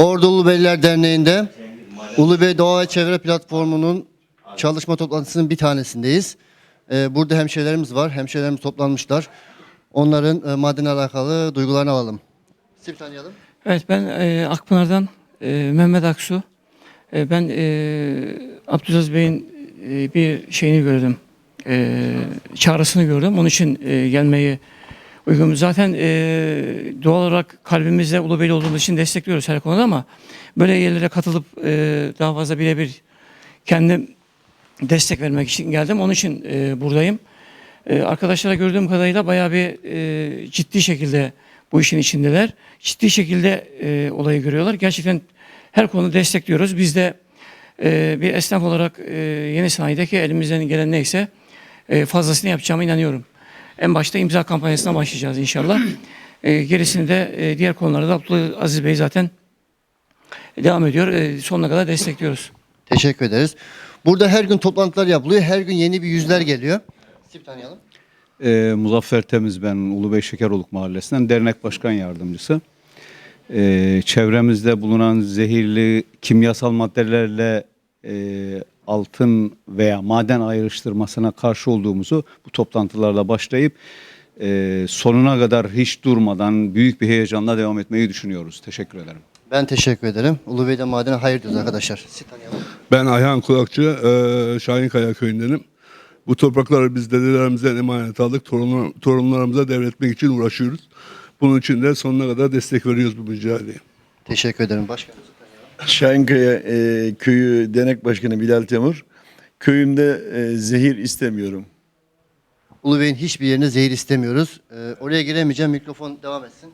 Ordu Ulubeyliler Derneği'nde Ulubey Doğa ve Çevre Platformu'nun çalışma toplantısının bir tanesindeyiz. Ee, burada hemşehrilerimiz var. Hemşehrilerimiz toplanmışlar. Onların e, madenle alakalı duygularını alalım. Sizi bir tanıyalım. Evet ben e, Akpınar'dan e, Mehmet Aksu. E, ben e, Abdülaziz Bey'in bir şeyini gördüm. Çağrısını gördüm. Onun için gelmeyi uygun. Zaten e, doğal olarak kalbimizde Ulubeyli olduğumuz için destekliyoruz her konuda ama böyle yerlere katılıp e, daha fazla birebir kendim destek vermek için geldim. Onun için e, buradayım. E, arkadaşlara gördüğüm kadarıyla bayağı bir e, ciddi şekilde bu işin içindeler. Ciddi şekilde e, olayı görüyorlar. Gerçekten her konuda destekliyoruz. Biz de e, bir esnaf olarak e, yeni sanayideki elimizden gelen neyse e, fazlasını yapacağıma inanıyorum. En başta imza kampanyasına başlayacağız inşallah. E, gerisini de e, diğer konularda Abdülaziz Bey zaten devam ediyor. E, sonuna kadar destekliyoruz. Teşekkür ederiz. Burada her gün toplantılar yapılıyor. Her gün yeni bir yüzler geliyor. Sizi tanıyalım. Ee, Muzaffer Temiz ben Ulubey Şekeroluk Mahallesi'nden dernek başkan yardımcısı. Ee, çevremizde bulunan zehirli kimyasal maddelerle e, altın veya maden ayrıştırmasına karşı olduğumuzu bu toplantılarla başlayıp e, sonuna kadar hiç durmadan büyük bir heyecanla devam etmeyi düşünüyoruz. Teşekkür ederim. Ben teşekkür ederim. Ulubey'de madene hayır diyoruz arkadaşlar. Ben Ayhan Kulakçı, eee Şahinkaya köyündenim. Bu toprakları biz dedelerimizden emanet aldık. Torunlar, torunlarımıza devretmek için uğraşıyoruz. Bunun için de sonuna kadar destek veriyoruz bu mücadeleye. Teşekkür ederim başkanım. Şahinkaya e, köyü denek başkanı Bilal Temur. Köyümde e, zehir istemiyorum. Ulubey'in hiçbir yerine zehir istemiyoruz. Ee, oraya giremeyeceğim. Mikrofon devam etsin.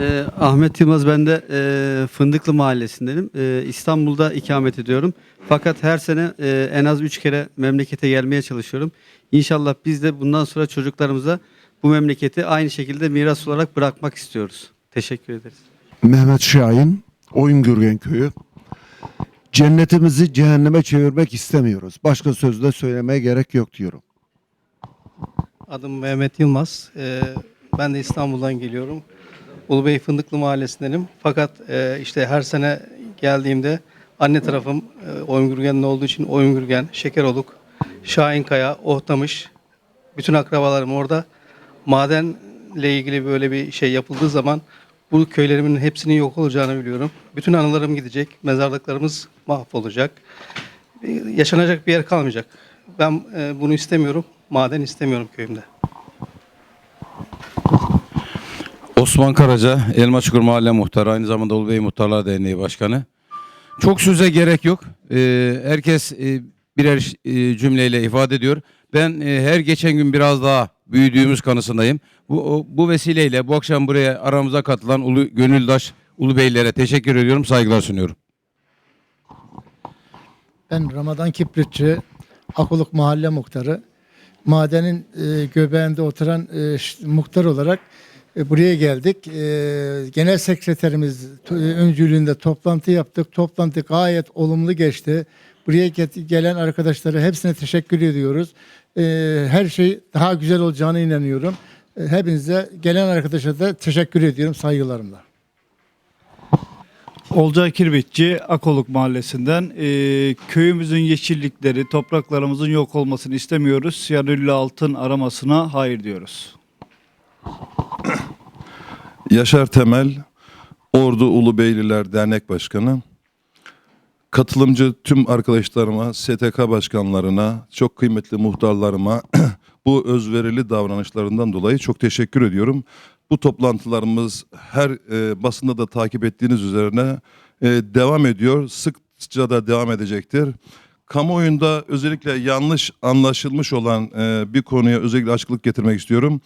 Ee, Ahmet Yılmaz ben de e, Fındıklı Mahallesi'ndenim. E, İstanbul'da ikamet ediyorum. Fakat her sene e, en az üç kere memlekete gelmeye çalışıyorum. İnşallah biz de bundan sonra çocuklarımıza bu memleketi aynı şekilde miras olarak bırakmak istiyoruz. Teşekkür ederiz. Mehmet Şahin, Oyungürgen köyü. Cennetimizi cehenneme çevirmek istemiyoruz. Başka sözle söylemeye gerek yok diyorum. Adım Mehmet Yılmaz. Ee, ben de İstanbul'dan geliyorum. Ulubey Fındıklı Mahallesi'ndenim. Fakat e, işte her sene geldiğimde anne tarafım e, Oyungürgen'de olduğu için Oyungürgen, Şekeroluk, Şahinkaya, Ohtamış, bütün akrabalarım orada. Madenle ilgili böyle bir şey yapıldığı zaman bu köylerimin hepsinin yok olacağını biliyorum. Bütün anılarım gidecek, mezarlıklarımız mahvolacak. E, Yaşanacak bir yer kalmayacak. Ben e, bunu istemiyorum. Maden istemiyorum köyümde. Osman Karaca, Elmaçukur Mahalle Muhtarı, aynı zamanda Ulubey Muhtarlar Derneği Başkanı. Çok söze gerek yok. Ee, herkes e, birer e, cümleyle ifade ediyor. Ben e, her geçen gün biraz daha büyüdüğümüz kanısındayım. Bu, bu vesileyle bu akşam buraya aramıza katılan Ulu, Gönüldaş Ulubeylere teşekkür ediyorum, saygılar sunuyorum. Ben Ramazan Kipritçi, Akuluk Mahalle Muhtarı. Madenin e, göbeğinde oturan e, muhtar olarak e, buraya geldik. E, genel sekreterimiz t- öncülüğünde toplantı yaptık. Toplantı gayet olumlu geçti. Buraya gelen arkadaşlara hepsine teşekkür ediyoruz. E, her şey daha güzel olacağına inanıyorum. E, hepinize gelen arkadaşa da teşekkür ediyorum saygılarımla. Olcay Kirbitçi, Akoluk Mahallesi'nden. Ee, köyümüzün yeşillikleri, topraklarımızın yok olmasını istemiyoruz. Siyanürlü altın aramasına hayır diyoruz. Yaşar Temel, Ordu Ulubeyliler Dernek Başkanı. Katılımcı tüm arkadaşlarıma, STK başkanlarına, çok kıymetli muhtarlarıma bu özverili davranışlarından dolayı çok teşekkür ediyorum. Bu toplantılarımız her e, basında da takip ettiğiniz üzerine e, devam ediyor. Sıkça da devam edecektir. Kamuoyunda özellikle yanlış anlaşılmış olan e, bir konuya özellikle açıklık getirmek istiyorum.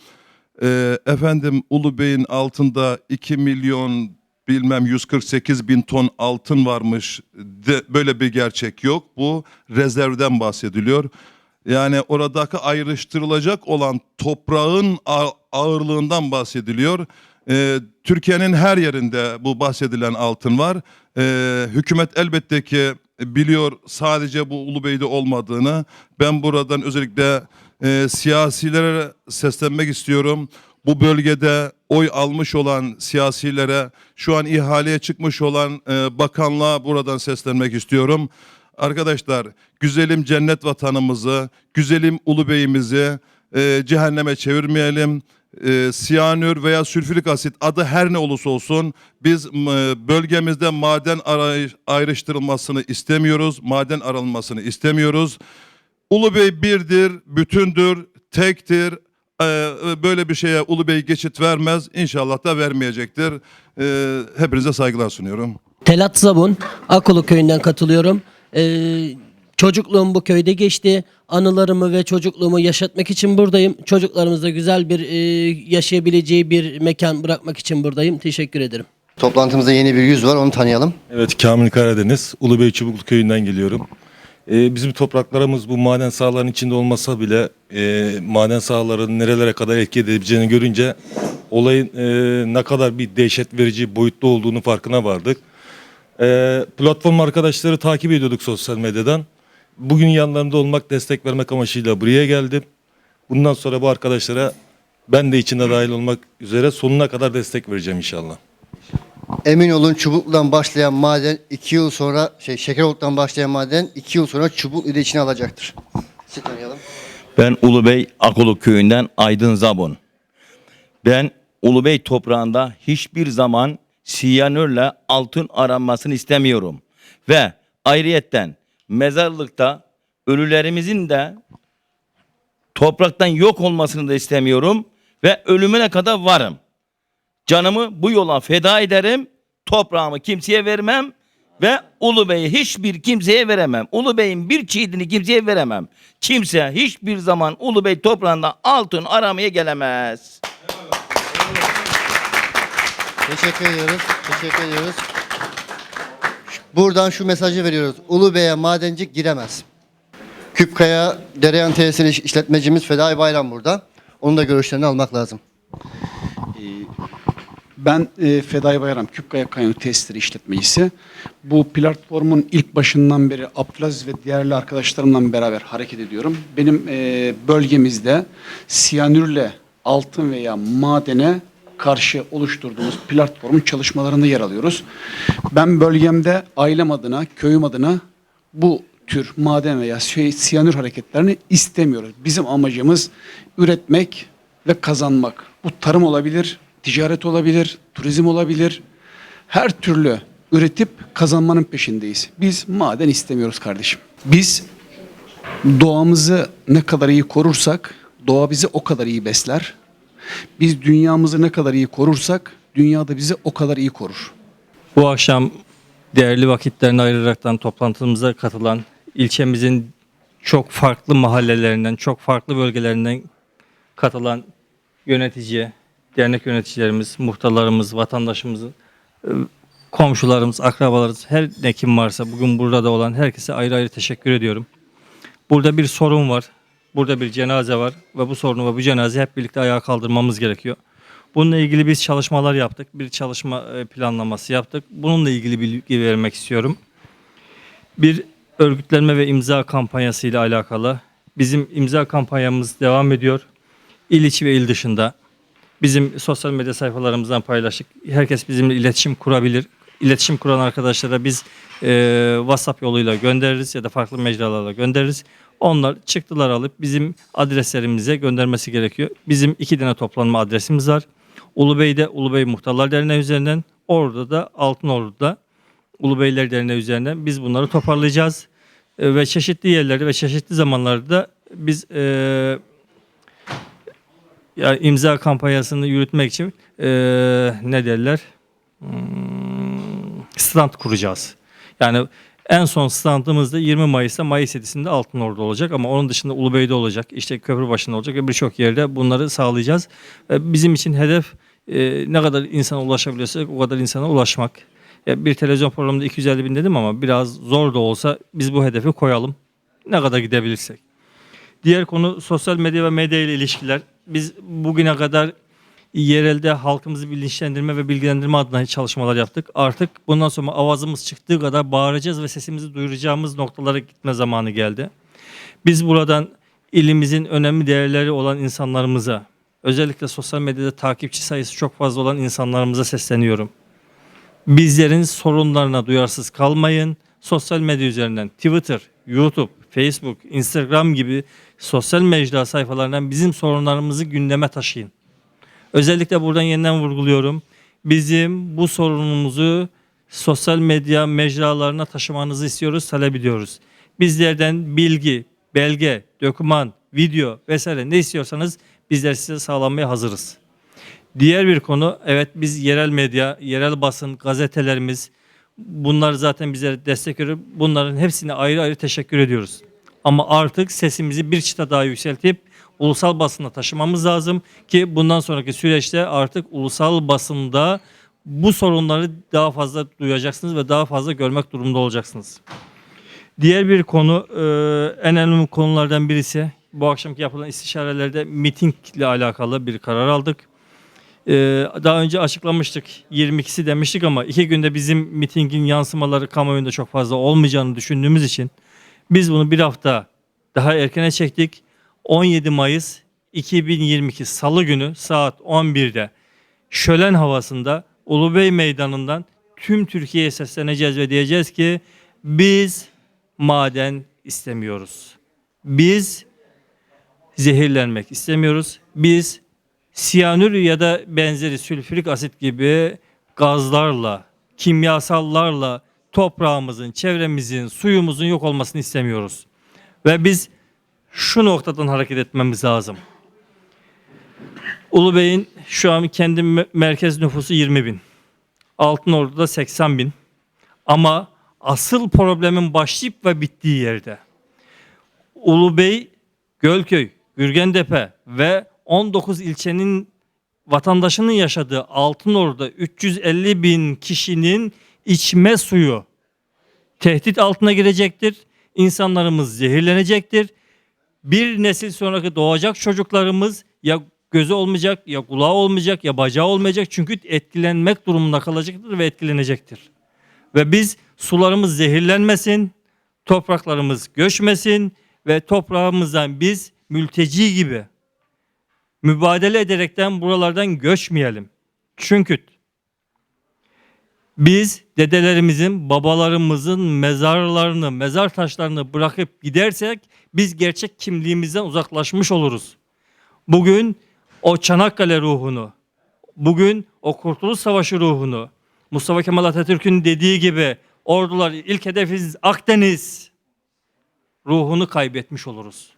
E, efendim Ulu Bey'in altında 2 milyon bilmem 148 bin ton altın varmış. De, böyle bir gerçek yok. Bu rezervden bahsediliyor. Yani oradaki ayrıştırılacak olan toprağın ağırlığından bahsediliyor. Ee, Türkiye'nin her yerinde bu bahsedilen altın var. Ee, hükümet elbette ki biliyor sadece bu Ulubey'de olmadığını. Ben buradan özellikle e, siyasilere seslenmek istiyorum. Bu bölgede oy almış olan siyasilere, şu an ihaleye çıkmış olan e, bakanlığa buradan seslenmek istiyorum. Arkadaşlar güzelim cennet vatanımızı, güzelim Ulubey'imizi e, cehenneme çevirmeyelim. E, siyanür veya sülfürik asit adı her ne olursa olsun biz m, bölgemizde maden ayrıştırılmasını istemiyoruz. Maden aranmasını istemiyoruz. Ulubey birdir, bütündür, tektir. Ee, böyle bir şeye Ulubey geçit vermez. İnşallah da vermeyecektir. Ee, hepinize saygılar sunuyorum. Telat Zabun, Akulu köyünden katılıyorum. Ee, çocukluğum bu köyde geçti. Anılarımı ve çocukluğumu yaşatmak için buradayım. Çocuklarımızda güzel bir e, yaşayabileceği bir mekan bırakmak için buradayım. Teşekkür ederim. Toplantımızda yeni bir yüz var onu tanıyalım. Evet Kamil Karadeniz, Ulubey Çubuklu Köyü'nden geliyorum. Ee, bizim topraklarımız bu maden sahalarının içinde olmasa bile e, maden sahalarının nerelere kadar etki edebileceğini görünce olayın e, ne kadar bir dehşet verici boyutta olduğunu farkına vardık. E, platform arkadaşları takip ediyorduk sosyal medyadan. Bugün yanlarında olmak, destek vermek amacıyla buraya geldim. Bundan sonra bu arkadaşlara ben de içinde dahil olmak üzere sonuna kadar destek vereceğim inşallah. Emin olun Çubuklu'dan başlayan maden 2 yıl sonra şey Şekeroluk'tan başlayan maden 2 yıl sonra Çubuklu'yu da içine alacaktır. Sizi tanıyalım. Ben Ulubey Akoluk köyünden Aydın Zabun. Ben Ulubey toprağında hiçbir zaman siyanürle altın aranmasını istemiyorum. Ve ayrıyetten mezarlıkta ölülerimizin de topraktan yok olmasını da istemiyorum. Ve ölümüne kadar varım. Canımı bu yola feda ederim. Toprağımı kimseye vermem. Ve Ulubey'i hiçbir kimseye veremem. Ulubey'in bir çiğdini kimseye veremem. Kimse hiçbir zaman Ulubey toprağında altın aramaya gelemez. Teşekkür ediyoruz. Teşekkür ediyoruz. Buradan şu mesajı veriyoruz. Ulubey'e madenci giremez. Küpkaya Dereyan Tesiri işletmecimiz Fedai Bayram burada. Onun da görüşlerini almak lazım. Ben e, Fedai Bayram, Küpkaya Kanyon Testleri işletmecisi. Bu platformun ilk başından beri Abdülaziz ve diğerli arkadaşlarımla beraber hareket ediyorum. Benim e, bölgemizde siyanürle altın veya madene karşı oluşturduğumuz platformun çalışmalarında yer alıyoruz. Ben bölgemde ailem adına, köyüm adına bu tür maden veya şey, siyanür hareketlerini istemiyoruz. Bizim amacımız üretmek ve kazanmak. Bu tarım olabilir, ticaret olabilir, turizm olabilir. Her türlü üretip kazanmanın peşindeyiz. Biz maden istemiyoruz kardeşim. Biz doğamızı ne kadar iyi korursak doğa bizi o kadar iyi besler. Biz dünyamızı ne kadar iyi korursak dünya da bizi o kadar iyi korur. Bu akşam değerli vakitlerini ayıraraktan toplantımıza katılan ilçemizin çok farklı mahallelerinden, çok farklı bölgelerinden katılan yönetici, dernek yöneticilerimiz, muhtarlarımız, vatandaşımızın, e, komşularımız, akrabalarımız, her ne kim varsa bugün burada da olan herkese ayrı ayrı teşekkür ediyorum. Burada bir sorun var. Burada bir cenaze var ve bu sorunu ve bu cenazeyi hep birlikte ayağa kaldırmamız gerekiyor. Bununla ilgili biz çalışmalar yaptık. Bir çalışma e, planlaması yaptık. Bununla ilgili bilgi vermek istiyorum. Bir örgütlenme ve imza kampanyası ile alakalı. Bizim imza kampanyamız devam ediyor. İl içi ve il dışında. Bizim sosyal medya sayfalarımızdan paylaştık. Herkes bizimle iletişim kurabilir. İletişim kuran arkadaşlara biz e, WhatsApp yoluyla göndeririz ya da farklı mecralarla göndeririz. Onlar çıktılar alıp bizim adreslerimize göndermesi gerekiyor. Bizim iki tane toplanma adresimiz var. Ulubey'de Ulubey Muhtarlar Derneği üzerinden, orada da Altınordu'da Ulubeyler Derneği üzerinden biz bunları toparlayacağız. E, ve çeşitli yerlerde ve çeşitli zamanlarda biz e, ya imza kampanyasını yürütmek için e, ne derler? Hmm, stand kuracağız. Yani en son standımız da 20 Mayıs'ta Mayıs 7'sinde Altınordu olacak ama onun dışında Ulubey'de olacak, işte Köprübaşı'nda olacak ve birçok yerde bunları sağlayacağız. E, Bizim için hedef e, ne kadar insana ulaşabiliyorsak o kadar insana ulaşmak. Ya bir televizyon programında 250 bin dedim ama biraz zor da olsa biz bu hedefi koyalım. Ne kadar gidebilirsek. Diğer konu sosyal medya ve medya ile ilişkiler. Biz bugüne kadar yerelde halkımızı bilinçlendirme ve bilgilendirme adına çalışmalar yaptık. Artık bundan sonra avazımız çıktığı kadar bağıracağız ve sesimizi duyuracağımız noktalara gitme zamanı geldi. Biz buradan ilimizin önemli değerleri olan insanlarımıza özellikle sosyal medyada takipçi sayısı çok fazla olan insanlarımıza sesleniyorum. Bizlerin sorunlarına duyarsız kalmayın. Sosyal medya üzerinden Twitter, YouTube, Facebook, Instagram gibi sosyal mecra sayfalarından bizim sorunlarımızı gündeme taşıyın. Özellikle buradan yeniden vurguluyorum. Bizim bu sorunumuzu sosyal medya mecralarına taşımanızı istiyoruz, talep ediyoruz. Bizlerden bilgi, belge, doküman, video vesaire ne istiyorsanız bizler size sağlanmaya hazırız. Diğer bir konu evet biz yerel medya, yerel basın, gazetelerimiz bunlar zaten bize destek veriyor. Bunların hepsine ayrı ayrı teşekkür ediyoruz. Ama artık sesimizi bir çıta daha yükseltip ulusal basına taşımamız lazım ki bundan sonraki süreçte artık ulusal basında bu sorunları daha fazla duyacaksınız ve daha fazla görmek durumunda olacaksınız. Diğer bir konu e, en önemli konulardan birisi bu akşamki yapılan istişarelerde mitingle alakalı bir karar aldık. E, daha önce açıklamıştık 22'si demiştik ama iki günde bizim mitingin yansımaları kamuoyunda çok fazla olmayacağını düşündüğümüz için biz bunu bir hafta daha erkene çektik. 17 Mayıs 2022 Salı günü saat 11'de şölen havasında Ulubey Meydanı'ndan tüm Türkiye'ye sesleneceğiz ve diyeceğiz ki biz maden istemiyoruz. Biz zehirlenmek istemiyoruz. Biz siyanür ya da benzeri sülfürik asit gibi gazlarla, kimyasallarla toprağımızın, çevremizin, suyumuzun yok olmasını istemiyoruz. Ve biz şu noktadan hareket etmemiz lazım. Ulubey'in şu an kendi me- merkez nüfusu 20 bin. Altınordu'da 80 bin. Ama asıl problemin başlayıp ve bittiği yerde. Ulubey, Gölköy, Gürgentepe ve 19 ilçenin vatandaşının yaşadığı Altınordu'da 350 bin kişinin içme suyu tehdit altına girecektir. İnsanlarımız zehirlenecektir. Bir nesil sonraki doğacak çocuklarımız ya gözü olmayacak, ya kulağı olmayacak, ya bacağı olmayacak. Çünkü etkilenmek durumunda kalacaktır ve etkilenecektir. Ve biz sularımız zehirlenmesin, topraklarımız göçmesin ve toprağımızdan biz mülteci gibi mübadele ederekten buralardan göçmeyelim. Çünkü biz dedelerimizin, babalarımızın mezarlarını, mezar taşlarını bırakıp gidersek biz gerçek kimliğimizden uzaklaşmış oluruz. Bugün o Çanakkale ruhunu, bugün o Kurtuluş Savaşı ruhunu, Mustafa Kemal Atatürk'ün dediği gibi ordular ilk hedefiniz Akdeniz ruhunu kaybetmiş oluruz.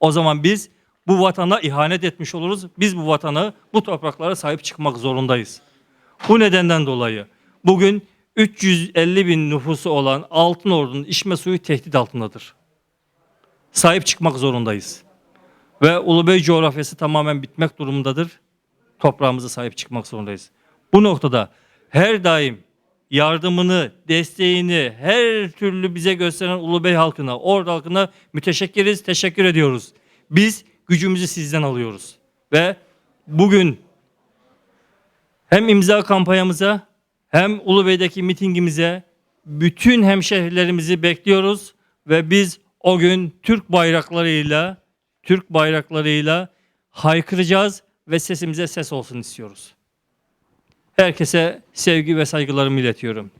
O zaman biz bu vatana ihanet etmiş oluruz. Biz bu vatanı, bu topraklara sahip çıkmak zorundayız. Bu nedenden dolayı bugün 350 bin nüfusu olan Altınordu'nun içme suyu tehdit altındadır. Sahip çıkmak zorundayız. Ve Ulubey coğrafyası tamamen bitmek durumundadır. Toprağımıza sahip çıkmak zorundayız. Bu noktada her daim yardımını, desteğini her türlü bize gösteren Ulubey halkına, Ordu halkına müteşekkiriz, teşekkür ediyoruz. Biz gücümüzü sizden alıyoruz. Ve bugün hem imza kampanyamıza hem Ulubey'deki mitingimize bütün hemşehrilerimizi bekliyoruz ve biz o gün Türk bayraklarıyla Türk bayraklarıyla haykıracağız ve sesimize ses olsun istiyoruz. Herkese sevgi ve saygılarımı iletiyorum.